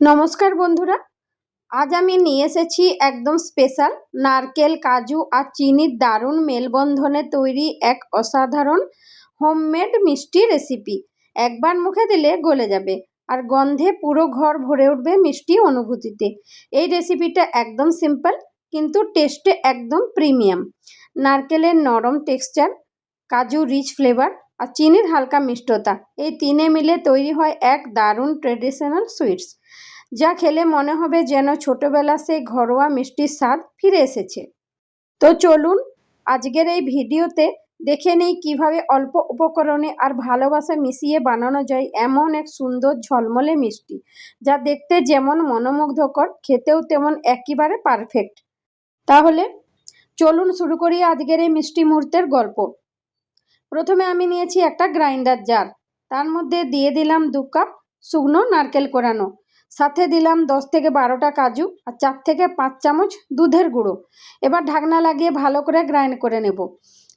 নমস্কার বন্ধুরা, আজ আমি নিয়ে এসেছি একদম স্পেশাল নারকেল, কাজু আর চিনির দারুণ মেলবন্ধনে তৈরি এক অসাধারণ হোমমেড মিষ্টি রেসিপি একবার মুখে দিলে গলে যাবে আর গন্ধে পুরো ঘর ভরে উঠবে মিষ্টি অনুভূতিতে। এই রেসিপিটা একদম সিম্পল কিন্তু টেস্টে একদম প্রিমিয়াম নারকেলের নরম টেক্সচার কাজু রিচ ফ্লেভার আর চিনির হালকা মিষ্টতা, এই তিনে মিলে তৈরি হয় এক দারুণ ট্রেডিশনাল সুইটস যা খেলে মনে হবে যেন ছোটবেলা সেই ঘরোয়া মিষ্টির স্বাদ ফিরে এসেছে। তো চলুন আজকের এই ভিডিওতে দেখে নেই কীভাবে অল্প উপকরণে আর ভালোবাসা মিশিয়ে বানানো যায় এমন এক সুন্দর ঝলমলে মিষ্টি, যা দেখতে যেমন মনোমুগ্ধকর, খেতেও তেমন একেবারে পারফেক্ট তাহলে চলুন শুরু করি আজকের এই মিষ্টি মুহূর্তের গল্প। প্রথমে আমি নিয়েছি একটা গ্রাইন্ডার জার, তার মধ্যে দিয়ে দিলাম দু কাপ শুকনো নারকেল কোরানো। সাথে দিলাম দশ থেকে বারোটা কাজু আর চার থেকে পাঁচ চামচ দুধের গুঁড়ো। এবার ঢাকনা লাগিয়ে ভালো করে গ্রাইন্ড করে নেব।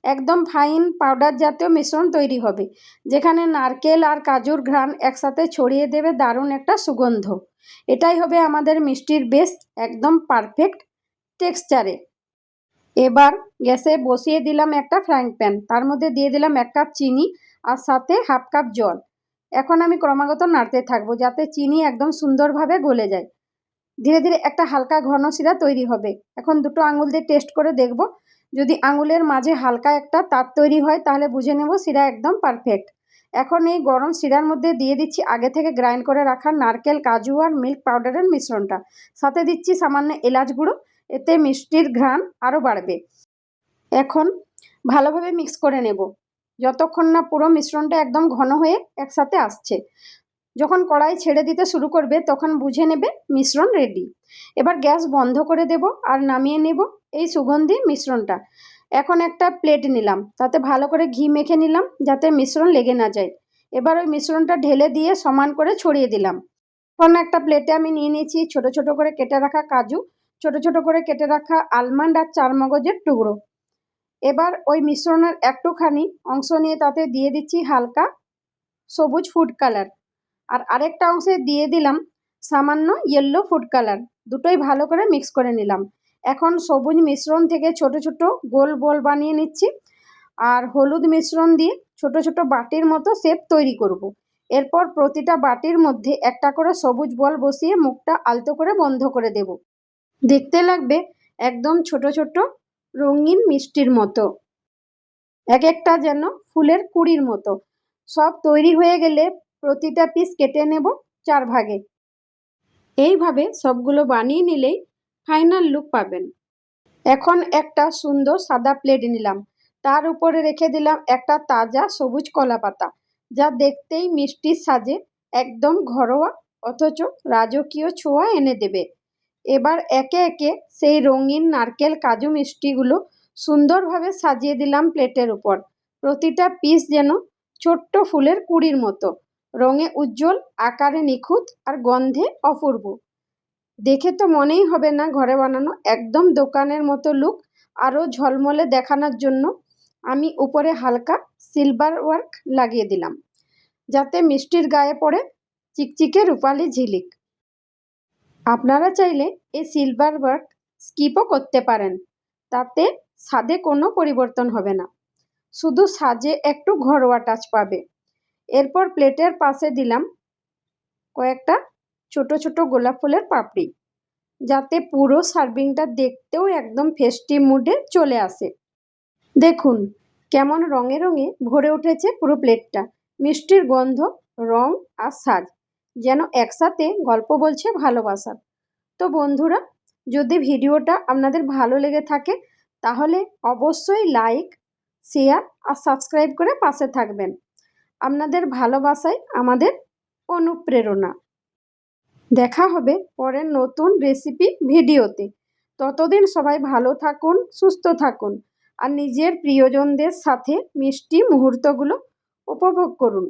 একদম ফাইন পাউডার জাতীয় মিশ্রণ তৈরি হবে, যেখানে নারকেল আর কাজুর ঘ্রাণ একসাথে ছড়িয়ে দেবে দারুণ একটা সুগন্ধ। এটাই হবে আমাদের মিষ্টির বেশ একদম পারফেক্ট টেক্সচারে এবার গ্যাসে বসিয়ে দিলাম একটা ফ্রাইং প্যান তার মধ্যে দিয়ে দিলাম এক কাপ চিনি আর সাথে হাফ কাপ জল। এখন আমি ক্রমাগত নাড়তে থাকব যাতে চিনি একদম সুন্দরভাবে গলে যায়। ধীরে ধীরে একটা হালকা ঘন শিরা তৈরি হবে। এখন দুটো আঙুল দিয়ে টেস্ট করে দেখব। যদি আঙুলের মাঝে হালকা একটা তার তৈরি হয়, তাহলে বুঝে নেব শিরা একদম পারফেক্ট। এখন এই গরম শিরার মধ্যে দিয়ে দিচ্ছি আগে থেকে গ্রাইন্ড করে রাখা নারকেল, কাজু আর মিল্ক পাউডারের মিশ্রণটা। সাথে দিচ্ছি সামান্য এলাচ গুঁড়ো, এতে মিষ্টির ঘ্রাণ আরও বাড়বে। এখন ভালোভাবে মিক্স করে নেব। যতক্ষণ না পুরো মিশ্রণটা একদম ঘন হয়ে একসাথে আসছে। যখন কড়াই ছেড়ে দিতে শুরু করবে, তখন বুঝে নেবে মিশ্রণ রেডি এবার গ্যাস বন্ধ করে দেব আর নামিয়ে নেব এই সুগন্ধি মিশ্রণটা। এখন একটা প্লেট নিলাম, তাতে ভালো করে ঘি মেখে নিলাম যাতে মিশ্রণ লেগে না যায়। এবার ওই মিশ্রণটা ঢেলে দিয়ে সমান করে ছড়িয়ে দিলাম। এখন একটা প্লেটে আমি নিয়ে নিয়েছি ছোট ছোট করে কেটে রাখা কাজু, ছোট ছোট করে কেটে রাখা আলমন্ড আর চারমগজের টুকরো। এবার ওই মিশ্রণের একটুখানি অংশ নিয়ে তাতে দিয়ে দিচ্ছি হালকা সবুজ ফুড কালার আর আরেকটা অংশে দিয়ে দিলাম সামান্য ইয়েলো ফুড কালার দুটোই ভালো করে মিক্স করে নিলাম। এখন সবুজ মিশ্রণ থেকে ছোট ছোট গোল বল বানিয়ে নিচ্ছি। আর হলুদ মিশ্রণ দিয়ে ছোট ছোট বাটির মতো শেপ তৈরি করব। এরপর প্রতিটা বাটির মধ্যে একটা করে সবুজ বল বসিয়ে মুখটা আলতো করে বন্ধ করে দেব। দেখতে লাগবে একদম ছোট ছোট রঙিন মিষ্টির মতো। এক একটা যেন ফুলের কুড়ির মতো। সব তৈরি হয়ে গেলে প্রতিটা পিস কেটে নেব চার ভাগে। এইভাবে সবগুলো বানিয়ে নিলেই ফাইনাল লুক পাবেন। এখন একটা সুন্দর সাদা প্লেট নিলাম। তার উপরে রেখে দিলাম একটা তাজা সবুজ কলা পাতা যা দেখতেই মিষ্টির সাজে একদম ঘরোয়া, অথচ রাজকীয় ছোঁয়া এনে দেবে। এবার একে একে সেই রঙিন নারকেল, কাজু মিষ্টিগুলো সুন্দরভাবে সাজিয়ে দিলাম প্লেটের উপর। প্রতিটা পিস যেন ছোট্ট ফুলের কুড়ির মতো। রঙে উজ্জ্বল, আকারে নিখুঁত আর গন্ধে অপূর্ব। দেখে তো মনেই হবে না ঘরে বানানো একদম দোকানের মতো লুক আরও ঝলমলে দেখানোর জন্য। আমি উপরে হালকা সিলভার ওয়ার্ক লাগিয়ে দিলাম। যাতে মিষ্টির গায়ে পড়ে চিকচিকে রূপালি ঝিলিক। আপনারা চাইলে এই সিলভার ওয়ার্ক স্কিপও করতে পারেন। তাতে স্বাদে কোনো পরিবর্তন হবে না। শুধু সাজে একটু ঘরোয়া টাচ পাবে। এরপর প্লেটের পাশে দিলাম কয়েকটা ছোট ছোট গোলাপ ফুলের পাপড়ি। যাতে পুরো সার্ভিংটা দেখতেও একদম ফেস্টিভ মুডে চলে আসে। দেখুন, কেমন রঙে রঙে ভরে উঠেছে পুরো প্লেটটা মিষ্টির গন্ধ, রং আর সাজ যেন একসাথে গল্প বলছে ভালোবাসার তো বন্ধুরা, যদি ভিডিওটা আপনাদের ভালো লেগে থাকে, তাহলে অবশ্যই লাইক শেয়ার আর সাবস্ক্রাইব করে পাশে থাকবেন। আপনাদের ভালোবাসাই আমাদের অনুপ্রেরণা। দেখা হবে পরের নতুন রেসিপি ভিডিওতে। ততদিন সবাই ভালো থাকুন, সুস্থ থাকুন আর নিজের প্রিয়জনদের সাথে মিষ্টি মুহূর্তগুলো উপভোগ করুন।